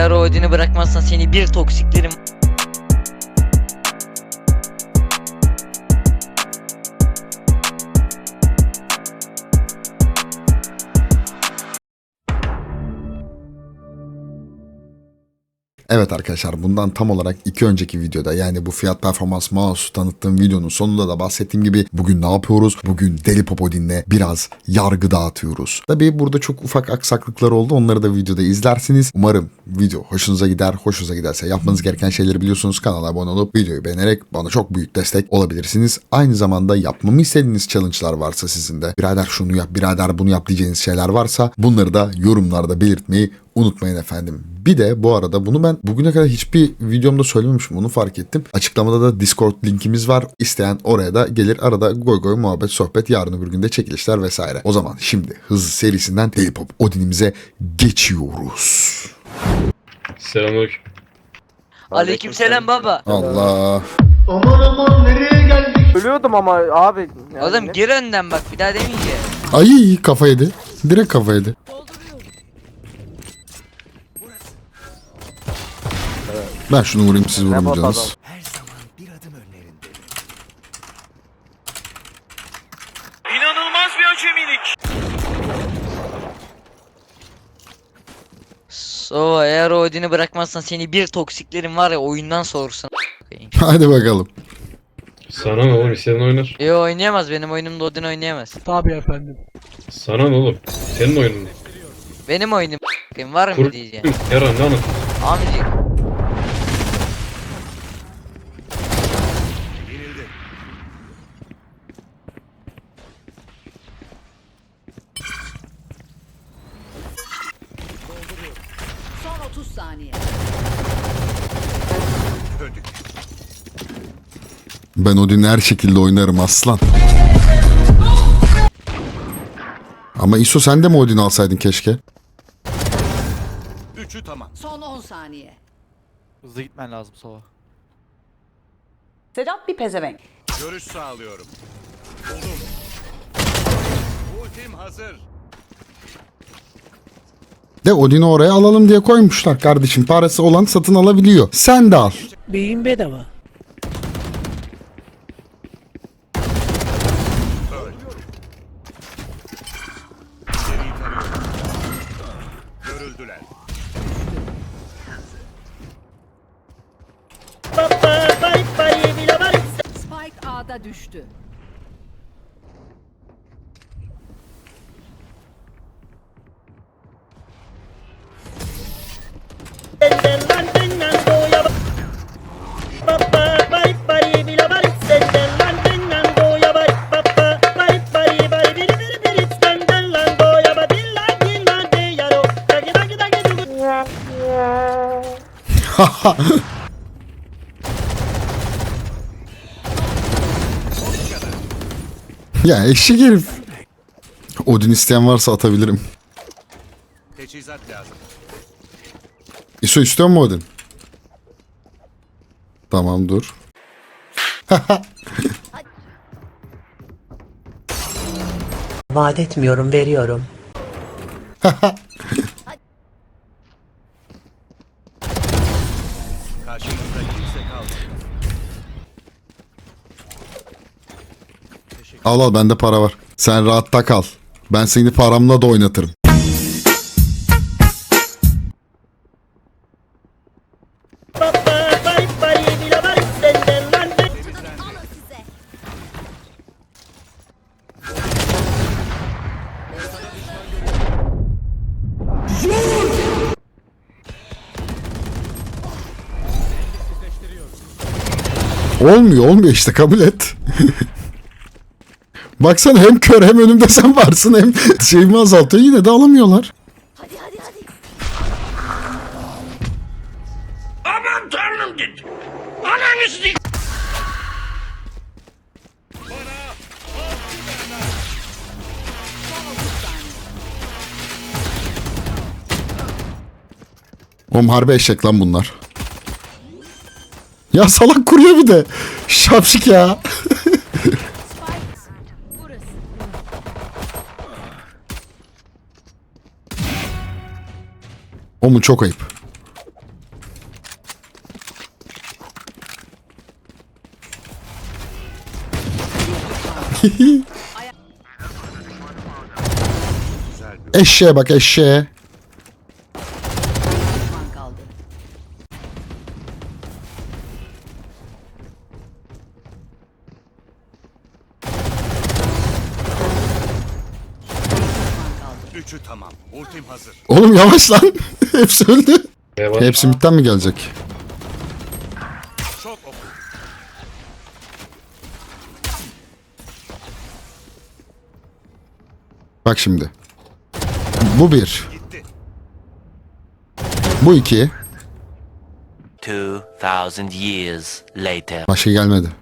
eğer o ödünü bırakmazsan seni bir toksiklerim. Evet arkadaşlar bundan tam olarak iki önceki videoda yani bu fiyat performans mouse tanıttığım videonun sonunda da bahsettiğim gibi bugün ne yapıyoruz? Bugün Deli Popodin'le biraz yargı dağıtıyoruz. Tabii burada çok ufak aksaklıklar oldu onları da videoda izlersiniz. Umarım video hoşunuza gider. Hoşunuza giderse yapmanız gereken şeyleri biliyorsunuz. Kanala abone olup videoyu beğenerek bana çok büyük destek olabilirsiniz. Aynı zamanda yapmamı istediğiniz challenge'lar varsa sizin de birader şunu yap birader bunu yap diyeceğiniz şeyler varsa bunları da yorumlarda belirtmeyi unutmayın efendim. Bir de bu arada bunu ben bugüne kadar hiçbir videomda söylememişim onu fark ettim. Açıklamada da Discord linkimiz var. İsteyen oraya da gelir arada goy goy muhabbet sohbet yarın öbür günde çekilişler vesaire. O zaman şimdi hızlı serisinden Deli Pop Odin'imize geçiyoruz. Selamünaleyküm. Aleykümselam baba. Allah. Aman aman nereye geldik? Ölüyordum ama abi. yani Oğlum gir önden bak bir daha demeyeceğim. Ay kafa yedi. Direkt kafa yedi. Ben şunu vurayım siz Ne vurun bot canınız. adam. So eğer o ödünü bırakmazsan seni bir toksiklerim var ya oyundan soğursun. Hadi bakalım. Sana ne oğlum istediğin oynar. Yo oynayamaz benim oyunumda Odin oynayamaz. Sana ne oğlum? Senin oyunun. Benim oyunum var mı Kur... diyeceğim. Yaran ne anlat? Amcık. 30 saniye. Ben Odin'i her şekilde oynarım aslan. Ama ISO sen de mi Odin alsaydın keşke? Son 10 saniye. Hızlı gitmen lazım sova. Sedat bir pezevenk. Görüş sağlıyorum. Buldum. Ultim hazır. De Odin'i oraya alalım diye koymuşlar kardeşim. Parası olan satın alabiliyor. Sen de al. Beyin bedava. Spike A'da düştü. Ya eşek herif. Odin isteyen varsa atabilirim. Teçhizat lazım. ISO istiyor mu Odin? Tamam dur. Vaat etmiyorum, veriyorum. Karşımızda kimse kalmadı. Al al bende para var. Sen rahatta kal. Ben seni paramla da oynatırım. Olmuyor olmuyor işte kabul et. Baksana hem kör hem önümde sen varsın hem şeyimi azaltıyor yine de alamıyorlar. Oğlum harbi eşek lan bunlar. Ya salak kuruyor bir de. Şapşik ya. O mu çok ayıp. eşeğe bak eşeğe. Üçü tamam. Ultim hazır. Oğlum yavaş lan. Hepsi öldü. Eyvallah. Hepsi midden mi gelecek? Çok oku. Bak şimdi. Bu bir. Gitti. Bu iki. 2000 years later. Başka gelmedi.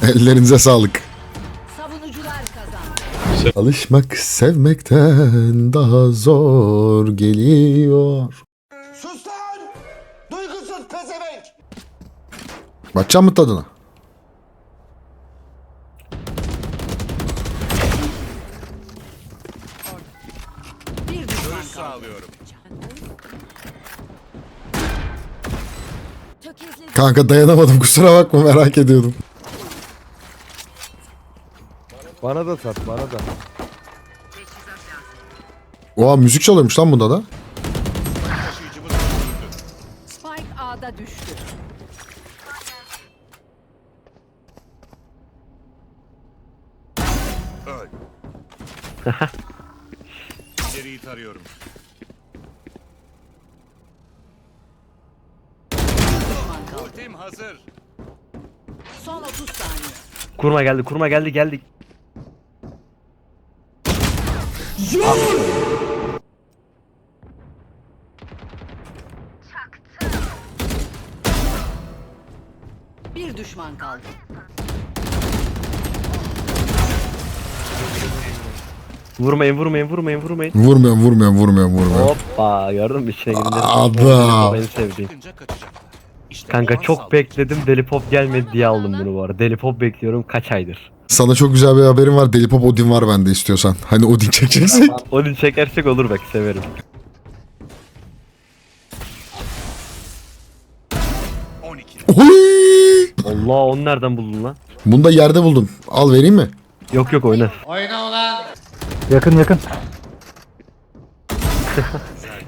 Ellerinize sağlık. Savunucular kazandı. Alışmak sevmekten daha zor geliyor. Sus lan! Duygusuz pezevenk! Bakacağım mı tadına? Bir düşman kaldı. Sağlıyorum. Kanka dayanamadım kusura bakma merak ediyordum. Bana da sat bana da. Oha müzik çalıyormuş lan bunda da. Spike A'da düştü. Öl. İleriyi tarıyorum. Ultim hazır. Son 30 saniye. Kurma geldi kurma geldi geldi. Bir düşman kaldı. Vurmayın vurmayın vurmayın vurmayın. Vurmuyorum vurmuyorum vurmuyorum vurmuyorum. Hoppa gördün mü içine girince. Adam. Çıkınca kaçacaklar. Kanka çok bekledim deli pop gelmedi diye aldım bunu bu arada. Deli pop bekliyorum kaç aydır. Sana çok güzel bir haberim var. Deli Pop Odin var bende istiyorsan. Hani Odin çekeceksek. Onu çekersek olur bak severim. 12. Oy! Allah onu nereden buldun lan? Bunu da yerde buldum. Al vereyim mi? Yok yok oyna. Oyna ulan! Yakın yakın.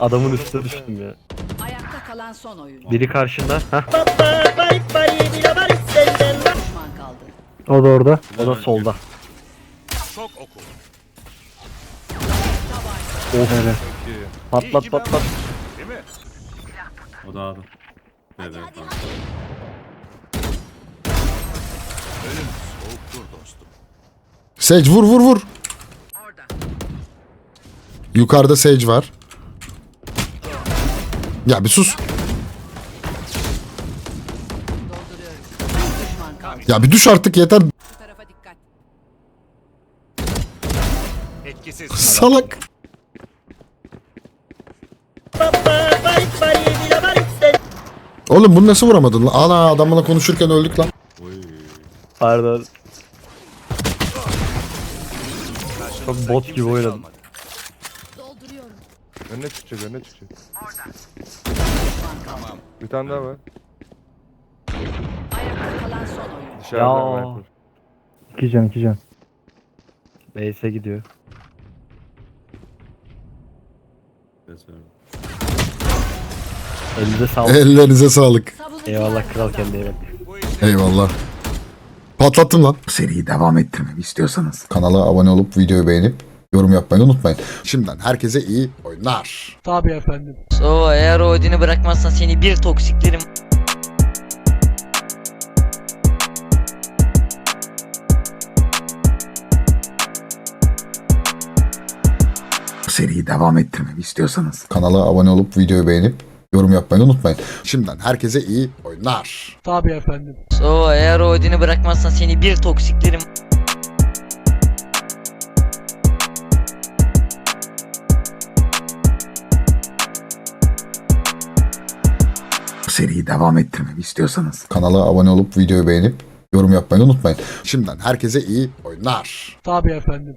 Adamın üstüne düştüm ya. Kalan son oyuncu. Biri karşında. Hah. Düşman kaldı. O da orada. O da solda. Çok oku. Oh hele. Patlat patlat. Değil mi? Ölüm soğuktur dostum. Sage vur vur vur. Yukarıda Sage var. Ya bir sus. Ya bir düş artık yeter. Bu tarafa dikkat. Etkisiz. Salak. Oğlum bunu nasıl vuramadın lan? Ana adamla konuşurken öldük lan. Pardon. Çok bot gibi oynadım. Önüne çıkacak önüne çıkacak. Bir tane daha var. Ayakta kalan son oyuncu. Dışarıda ya. İki can iki can. Base'e gidiyor. Elinize sağlık. Ellerinize sağlık. Eyvallah kral kendine iyi bak. Eyvallah. Patlattım lan. Bu seriyi devam ettirmemi istiyorsanız Kanala abone olup videoyu beğenip yorum yapmayı unutmayın. Şimdiden herkese iyi oyunlar. Tabii efendim. So eğer o Odin'i bırakmazsan seni bir toksiklerim seriyi devam ettirmemi istiyorsanız Kanala abone olup videoyu beğenip yorum yapmayı unutmayın. Şimdiden herkese iyi oyunlar. Tabii efendim. So eğer o Odin'i bırakmazsan seni bir toksiklerim seriyi devam ettirmemi istiyorsanız Kanala abone olup videoyu beğenip yorum yapmayı unutmayın. Şimdiden herkese iyi oyunlar. Tabii efendim.